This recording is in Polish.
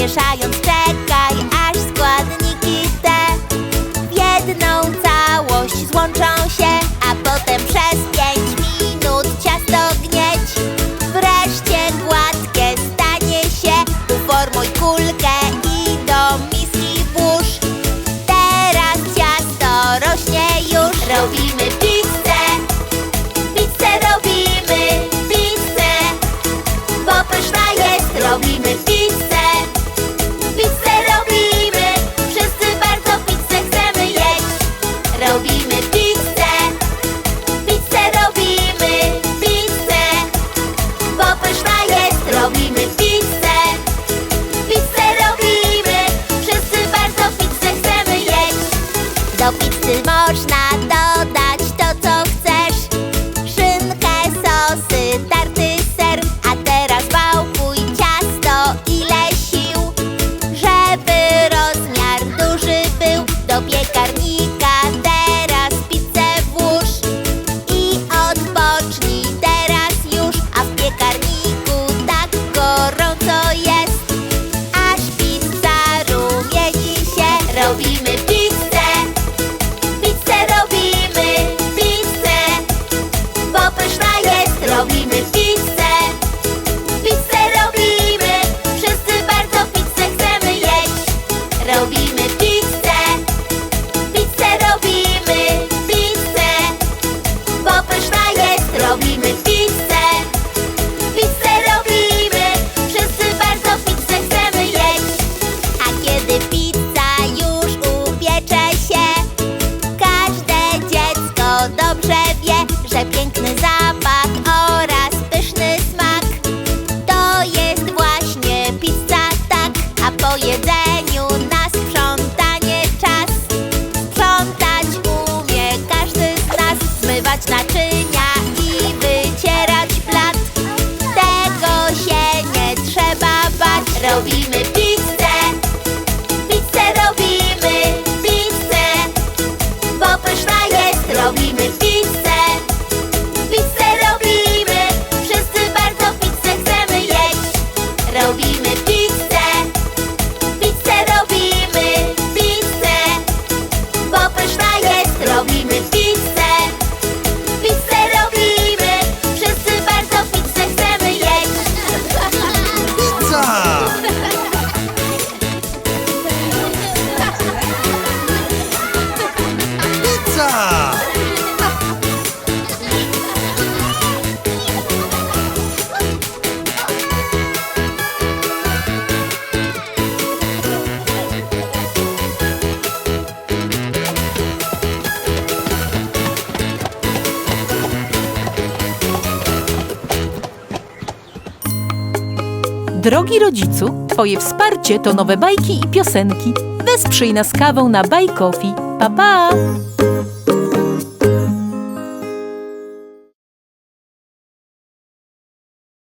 mieszając czekaj, aż składniki te w jedną całość złączą się, a potem przez pięć minut ciasto gnieć, wreszcie gładnie. Czy można wie, że piękny zapach oraz pyszny smak to jest właśnie pizza, tak. A po jedzeniu na sprzątanie czas. Sprzątać umie każdy z nas, zmywać naczynia i wycierać blat. Tego się nie trzeba bać. Robimy pizzę, pizzę robimy, pizzę. Bo pyszna jest, robimy pizzę Robimy pizzę, pizzę robimy, pizzę Bo pyszna jest, robimy pizzę Pizzę robimy, wszyscy bardzo pizzę chcemy jeść Pizza! Pizza! Drogi rodzicu, Twoje wsparcie to nowe bajki i piosenki. Wesprzyj nas kawą na Coffee. Pa, pa!